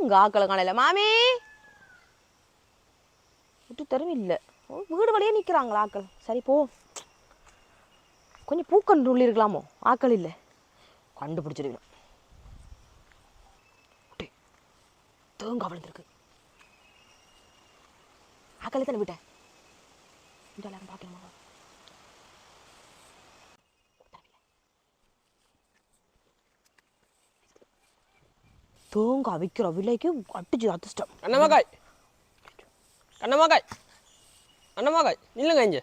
அங்க ஆக்களை காணல மாமி! விட்டு தரும் இல்லை வீடு வழியே நிற்கிறாங்களா ஆக்கள்? சரி போ. கொஞ்சம் பூக்கண்டு உள்ளி இருக்கலாமோ ஆக்கள் இல்லை. கண்டுபிடிச்சிருக்கணும். தேங்காய் விழுந்திருக்கு. ஆக்களை தானே விட்டேன் பார்க்கணுமா தேங்காய் விற்கிற விலைக்கு அடிச்சு அதிர்ஷ்டம் கண்ணம்மாக்காய் கண்ணம்மாக்காய் கண்ணம்மாக்காய் நில்லுங்க இங்க.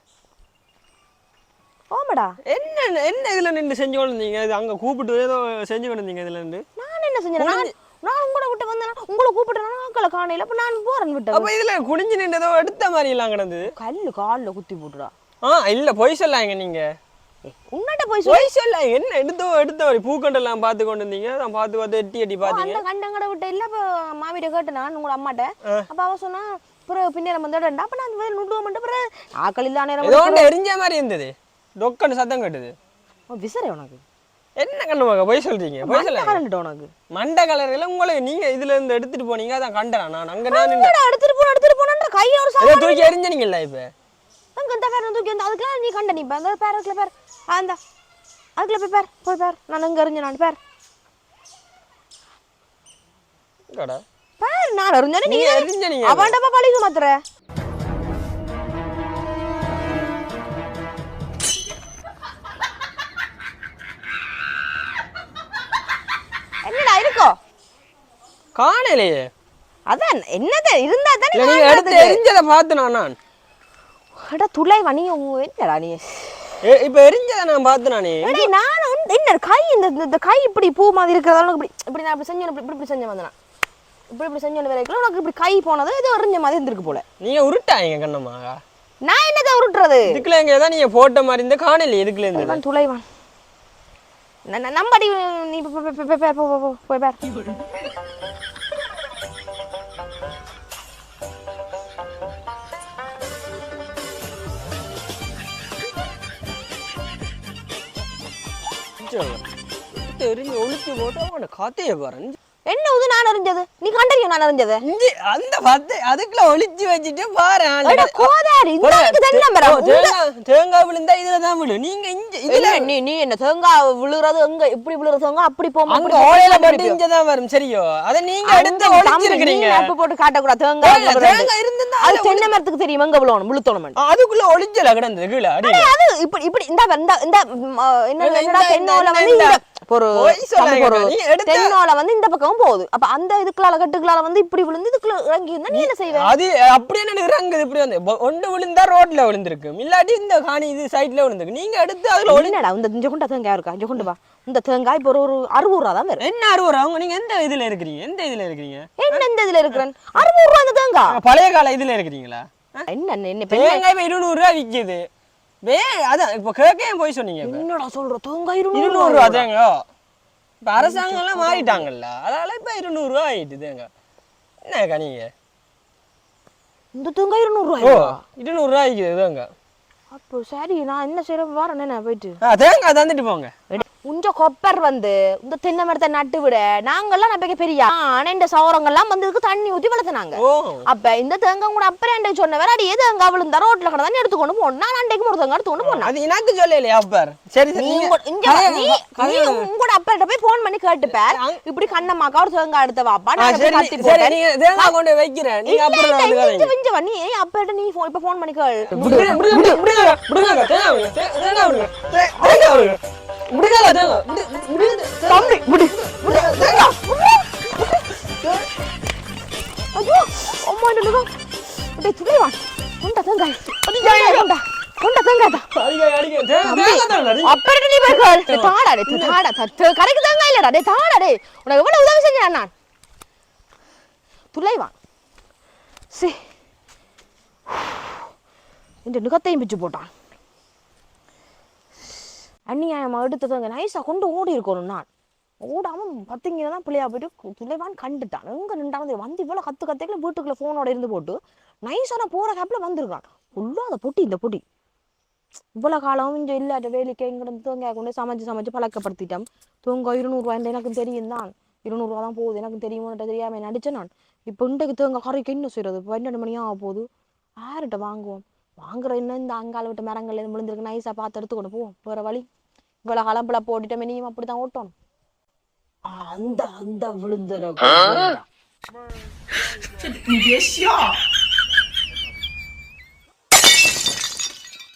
ஆமாடா. என்ன என்ன இதுல நின்று செஞ்சு கொண்டு இருந்தீங்க இது அங்க கூப்பிட்டு ஏதோ செஞ்சு கொண்டு இருந்தீங்க இதுல இருந்து. நான் என்ன செஞ்சேன்? நான் நான் உங்களை விட்டு வந்தேன்? உங்களை கூப்பிட்டு ஆக்களை காணையில அப்ப நான் போறேன் விட்டேன். அப்ப இதுல குனிஞ்சு நின்று ஏதோ எடுத்த மாதிரி எல்லாம் கிடந்தது. கல்லு காலில் குத்தி போட்டுடா. ஆ இல்ல பொய் சொல்லாங்க நீங்க. ஏய், உன்கிட்ட போய் சொல்லி. சொல்லாங்க என்ன எடுத்தோ எடுத்த. மாதிரி பூக்கண்டெல்லாம் பார்த்து கொண்டு இருந்தீங்க நான் பார்த்து பார்த்து எட்டி எட்டி பார்த்தீங்க. அந்த கண்டங்கடை விட்ட இல்ல அப்ப மாமிட்ட கேட்டேன் நான் அம்மாட்ட? அப்ப அவ சொன்னா பிறகு பின்னேரம் வந்து அப்ப நான் வேலை நுடுவ மட்டும் பிறகு ஆக்கள் இல்லா நேரம் ஏதோ ஒன்று எரிஞ்ச மாதிரி இருந்தது. டொக்கன்னு சத்தம் கட்டுது. விசரே உனக்கு. என்ன கண்ணுமாக்க பொய் சொல்றீங்க. பொய் உனக்கு. மண்டை கலரில் உங்களை நீங்க இதுல இருந்து எடுத்துட்டு போனீங்க. அதான் கண்டேன்? நான் அங்க நான் எடுத்துட்டு போன எடுத்துட்டு போனன்ற கையை ஒரு தூக்கி எரிஞ்சனீங்கல்ல இப்ப? அங்க இந்த பேர் தூக்கி அந்த அதுக்கெல்லாம் நீ கண்ட நீ அந்த பேர் அதுக்குள்ள பேர் அந்த அதுக்குள்ள போய் பேர் போய் பேர். நான் எங்க எறிஞ்ச நான் பேர். பேர் நான் எறிஞ்சேன் நீ நீங்க எரிஞ்சனீங்க அவன்டப்பா பழிக்கு மாத்துற. என்னடா இருக்கோ? காணலையே. அதான் என்னது? இருந்தா தானே நீங்க எடுத்து எரிஞ்சதை பார்த்து நான் நான். அட துளை வணி என்னடா நீ. இப்ப எரிஞ்சதை நான் பார்த்து நானே நான் வந்து என்ன கை இந்த இந்த- கை இப்படி பூ மாதிரி இருக்கிறதால இப்படி இப்படி நான் இப்படி செஞ்சேன் இப்படி இப்படி இப்படி செஞ்சேன் வந்தேன் இப்படி இப்படி செஞ்சேன் வரைக்கும் உனக்கு இப்படி கை போனது இது எறிஞ்ச மாதிரி இருந்திருக்கு போல நீங்க உருட்டாங்க கண்ணம்மா நான் என்னதை உருட்டுறது இதுக்குள்ள எங்க ஏதாவது நீங்க போட்ட மாதிரி இருந்தா காணலையே இதுக்குள்ள இருந்து துளைவான் நம்படி நீ போய் பார் தெரிஞ்சு ஒழிச்சு போட்டு அவனை காத்தைய பாரு என்ன இது நான் அறிஞ்சது? நீ கண்டறியும் நான் அறிஞ்சது? இஞ்சி அந்த பத்து அதுக்குள்ள ஒளிச்சு வச்சுட்டு பாரு கோதாரி தேங்காய் தேங்காய் விழுந்தா இதுல தான் விழு நீங்க இங்க இதுல நீ நீ என்ன தேங்காய் விழுறது எங்க? இப்படி விழுறது தேங்காய் அப்படி போமா அங்க ஓலையில போட்டு இங்க தான் வரும் சரியோ? அத நீங்க எடுத்து ஒளிச்சிருக்கீங்க நெருப்பு போட்டு காட்டக்கூடாது. தேங்காய் இல்ல, விழுறது. தேங்காய் இருந்திருந்தா அது தென்னை மரத்துக்கு தெரியும் எங்க விழுவணும்? விழுத்தணும் அதுக்குள்ள ஒளிச்சல கிடந்தது கீழே அது இப்படி இப்படி இந்த இந்த என்ன என்னடா தென்னோல வந்து ஒரு தென்னோல வந்து இந்த பக்கம் போகுது. அப்ப அந்த இதுக்குள்ளால கட்டுக்குள்ளால வந்து இப்படி விழுந்து இதுக்குள்ள இறங்கி இருந்தா நீ என்ன செய்வ? அது அப்படியே நினைக்கிறாங்க இப்படி வந்து. ஒன்று விழுந்தா ரோட்ல விழுந்திருக்கு. இல்லாட்டி இந்த காணி இது சைட்ல விழுந்திருக்கு. நீங்க எடுத்து அதுல ஒளி என்னடா இந்த இஞ்ச கொண்ட தேங்காய் இருக்கா? இஞ்ச கொண்டு வா. இந்த தேங்காய் இப்போ ஒரு அறுபது ரூபா தான் வரும். என்ன அறுபது அவங்க நீங்க எந்த இதுல இருக்கிறீங்க? எந்த இதுல இருக்கிறீங்க? என்ன இந்த இதுல இருக்கிறேன்? அறுபது ரூபா தேங்காய். பழைய கால இதுல இருக்கிறீங்களா? என்ன என்ன என்ன தேங்காய் இருநூறு ரூபா விக்குது. வே அதான் இப்ப கேட்க போய் சொன்னீங்க. என்னடா சொல்ற தேங்காய் இருநூறு தேங்காய் இப்ப அரசாங்கம் எல்லாம் மாறிட்டாங்கல்ல அதனால இப்ப இருநூறு ரூபா ஆயிட்டு தேங்காய் என்னக்கா நீங்க இந்த தேங்காய் இருநூறு ஓ ரூபாயா இருநூறு ரூபா விக்குது தேங்காய் அப்போ சரி நான் என்ன செய்யறேன் வரேன் என்ன போயிட்டு ஆ, தேங்காய் தந்துட்டு போங்க உஞ்ச கொப்பர் வந்து இந்த தென்னை மரத்தை நட்டு விட நாங்கெல்லாம் நம்பிக்கை பெரிய ஆனண்ட சௌரங்கள்லாம் வந்து இதுக்கு தண்ணி ஊத்தி வளர்த்துனாங்க அப்ப இந்த தேங்காய் கூட அப்புறம் அண்டைக்கு சொன்ன வேற அடி தேங்காய் விழுந்தா ரோட்ல கடை எடுத்துக்கொண்டு போனோம் நான் அண்டைக்கு ஒரு தேங்காய் எடுத்துக்கொண்டு போனேன் அது எனக்கு சொல்லலையா அப்பர் சரி உங்களோட அப்பாட்ட போய் போன் பண்ணி கேட்டுப்பார் இப்படி கண்ணம்மாக்கா ஒரு தேங்காய் எடுத்த வாப்பா தேங்காய் கொண்டு வைக்கிறேன் நீ அப்பாட்ட நீ இப்ப போன் பண்ணி கேள் விடுங்க, தம்பி தேங்காய். ஐயோ அம்மா முகம் டேய் துளைவா கொண்டா தேங்காய். கொண்டா கொண்டா. தேங்காய் அடிங்க, அடிங்க, தானே, அடிங்க. அப்புறம் நீ போய் கேள் டேய், தாடா டேய் தாடா தட்டு கரைக்கு தேங்காய் இல்லடா டேய் தாடா டேய். உனக்கு எவ்வளவு உதவி செஞ்சேன் நான்? துளைவா சி. இந்த நுகத்தையும் பிச்சு போட்டான். அந்நியாயமாக எடுத்து தேங்க நைஸா கொண்டு ஓடி இருக்கணும் நான் ஓடாமல் பார்த்தீங்கன்னா தான் பிள்ளையா போயிட்டு துளைவான் கண்டுட்டான். எங்கே நின்றாலும் வந்து இவ்வளோ கத்து கத்தைக்குள்ள வீட்டுக்குள்ளே ஃபோனோட இருந்து போட்டு நைஸா நான் கேப்பில் வந்திருக்கான். ஃபுல்லாக அந்த பொட்டி இந்த பொட்டி. இவ்வளோ காலம் இங்கே இல்லை வேலைக்கு எங்கிட்ட தேங்காய் கொண்டு சமைச்சு சமைச்சு பழக்கப்படுத்திட்டேன். தூங்க இருநூறுவாய் எனக்கு தெரியும் தான். இருநூறுவா தான் போகுது. எனக்கு தெரியுமோன்ட்டு தெரியாமல் நடித்தேன் நான். இப்போ இன்றைக்கு தூங்க கறிக்கு என்ன செய்கிறது பன்னெண்டு மணி ஆக போகுது. யார்கிட்ட வாங்குவோம்? வாங்குற இன்னும் இந்த அங்கால விட்டு மரங்கள் விழுந்துருக்கு. விழுந்திருக்கு நைஸாக பார்த்து எடுத்துக்கொண்டு போவோம் போகிற வழி இவ்வளவு காலம்புல போட்டுட்டோமே நீயும் அப்படிதான் ஓட்டணும். அந்த அந்த விழுந்துடும்